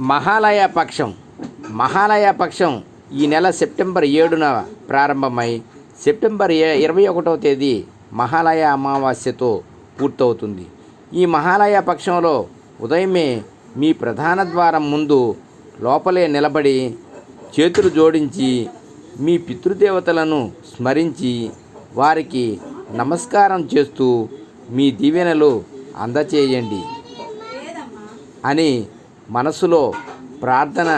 మహాలయ పక్షం. మహాలయ పక్షం ఈ నెల సెప్టెంబర్ ఏడున ప్రారంభమై సెప్టెంబర్ ఏ- ఇరవై ఒకటవ తేదీ మహాలయ అమావాస్యతో పూర్తవుతుంది. ఈ మహాలయ పక్షంలో ఉదయమే మీ ప్రధాన ద్వారం ముందు లోపలే నిలబడి చేతులు జోడించి మీ పితృదేవతలను స్మరించి వారికి నమస్కారం చేస్తూ మీ దీవెనలు అందచేయండి. అని మనసులో ప్రార్థన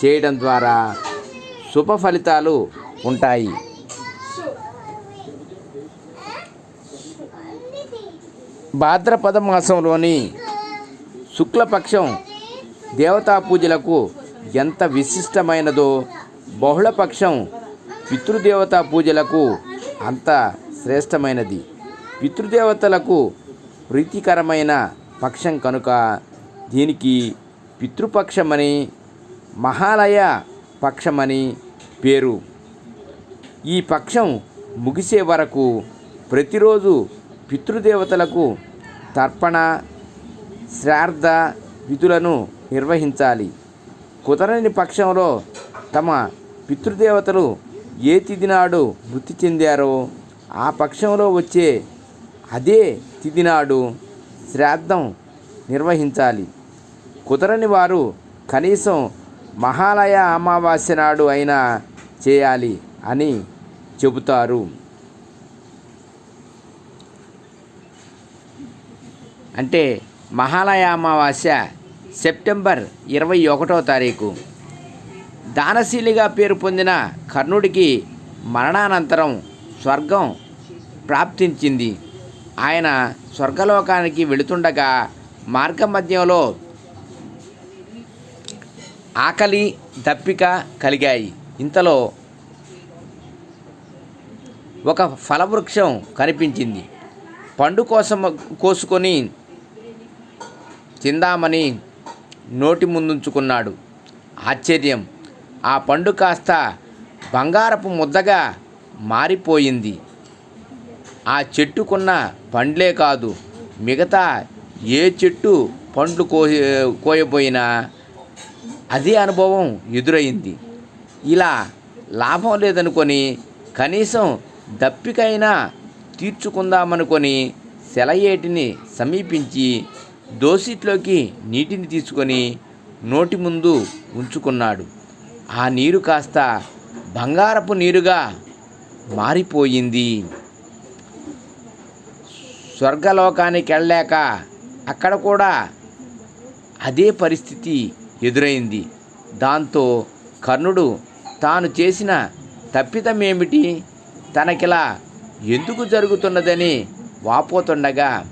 చేయడం ద్వారా శుభ ఫలితాలు ఉంటాయి. భాద్రపద మాసంలోని శుక్లపక్షం దేవతా పూజలకు ఎంత విశిష్టమైనదో బహుళపక్షం పితృదేవతా పూజలకు అంత శ్రేష్టమైనది. పితృదేవతలకు ప్రీతికరమైన పక్షం కనుక దీనికి పితృపక్షమని మహాలయ పక్షమని పేరు. ఈ పక్షం ముగిసే వరకు ప్రతిరోజు పితృదేవతలకు తర్పణ శ్రార్థ విధులను నిర్వహించాలి. కుదరని పక్షంలో తమ పితృదేవతలు ఏ తిథి నాడు మృతి చెందారో ఆ పక్షంలో వచ్చే అదే తిథి నాడు శ్రాద్ధం నిర్వహించాలి. కుదరని వారు కనీసం మహాలయ అమావాస్య నాడు అయినా చేయాలి అని చెబుతారు. అంటే మహాలయ అమావాస్య సెప్టెంబర్ ఇరవై ఒకటో తారీఖు. దానశీలిగా పేరు పొందిన కర్ణుడికి మరణానంతరం స్వర్గం ప్రాప్తించింది. ఆయన స్వర్గలోకానికి వెళుతుండగా మార్గమధ్యంలో ఆకలి దప్పిక కలిగాయి. ఇంతలో ఒక ఫలవృక్షం కనిపించింది. పండు కోసం కోసుకొని తిందామని నోటి ముందుంచుకున్నాడు. ఆశ్చర్యం! ఆ పండు కాస్త బంగారపు ముద్దగా మారిపోయింది. ఆ చెట్టుకున్న పండ్లే కాదు మిగతా ఏ చెట్టు పండ్లు కో కోయబోయినా అదే అనుభవం ఎదురైంది. ఇలా లాభం లేదనుకొని కనీసం దప్పికైనా తీర్చుకుందామనుకొని సెలయేటిని సమీపించి దోసిట్లోకి నీటిని తీసుకొని నోటి ముందు ఉంచుకున్నాడు. ఆ నీరు కాస్త బంగారపు నీరుగా మారిపోయింది. స్వర్గలోకానికి వెళ్ళాక అక్కడ కూడా అదే పరిస్థితి ఎదురైంది. దాంతో కర్ణుడు తాను చేసిన తప్పిదమేమిటి తనకిలా ఎందుకు జరుగుతున్నదని వాపోతుండగా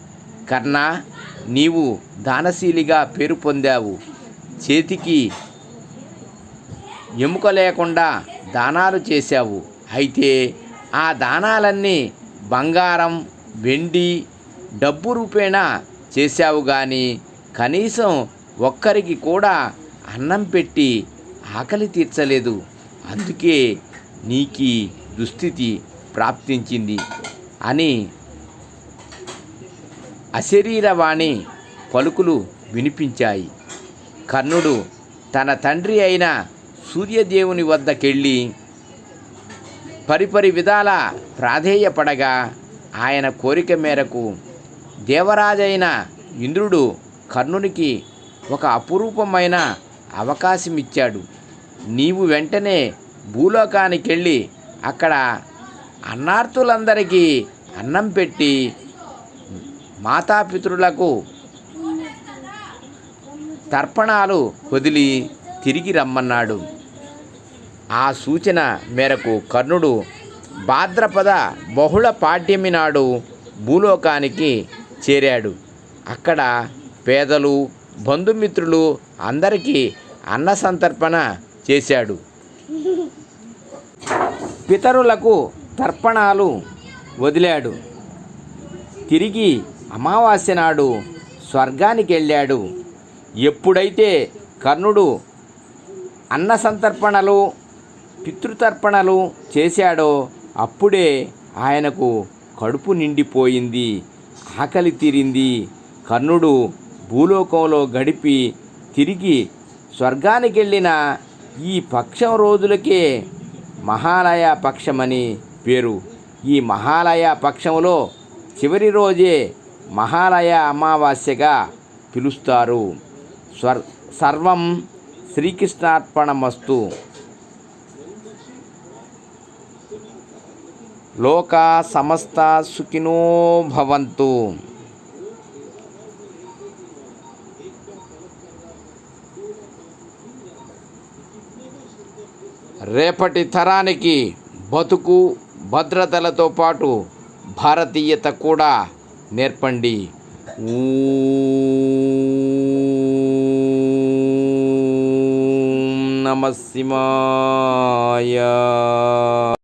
కర్ణ నీవు దానశీలిగా పేరు పొందావు. చేతికి ఎముక లేకుండా దానాలు చేశావు. అయితే ఆ దానాలన్నీ బంగారం వెండి డబ్బు రూపేణా చేశావు కానీ కనీసం ఒక్కరికి కూడా అన్నం పెట్టి ఆకలి తీర్చలేదు. అందుకే నీకీ దుస్థితి ప్రాప్తించింది అని అశరీరవాణి పలుకులు వినిపించాయి. కర్ణుడు తన తండ్రి అయిన సూర్యదేవుని వద్దకెళ్ళి పరిపరి విధాల ప్రాధేయపడగా ఆయన కోరిక మేరకు దేవరాజైన ఇంద్రుడు కర్ణునికి ఒక అపురూపమైన అవకాశం ఇచ్చాడు నీవు వెంటనే భూలోకానికి వెళ్ళి అక్కడ అన్నార్తులందరికీ అన్నం పెట్టి మాతాపితృలకు తర్పణాలు వదిలి తిరిగి రమ్మన్నాడు. ఆ సూచన మేరకు కర్ణుడు భాద్రపద బహుళ పాడ్యమి నాడు భూలోకానికి చేరాడు. అక్కడ పేదలు బంధుమిత్రులు అందరికీ అన్న సంతర్పణ చేశాడు. పితరులకు తర్పణాలు వదిలాడు. తిరిగి అమావాస్య నాడు స్వర్గానికి వెళ్ళాడు ఎప్పుడైతే కర్ణుడు అన్న సంతర్పణలు పితృతర్పణలు చేశాడో అప్పుడే ఆయనకు కడుపు నిండిపోయింది ఆకలి తీరింది. కర్ణుడు భూలోకంలో గడిపి తిరిగి స్వర్గానికి వెళ్ళిన ఈ పక్షం రోజులకే మహాలయ పక్షమని పేరు. ఈ మహాలయ పక్షంలో చివరి రోజే మహాలయ అమావాస్యగా పిలుస్తారు. స్వర్ సర్వం శ్రీకృష్ణార్పణమస్తు. లోకా సమస్త సుఖినో భవంతు. రేపటి తరానికి బతుకు భద్రతలతో పాటు భారతీయత కూడా నేర్పండి. ఊ నమ శివాయ.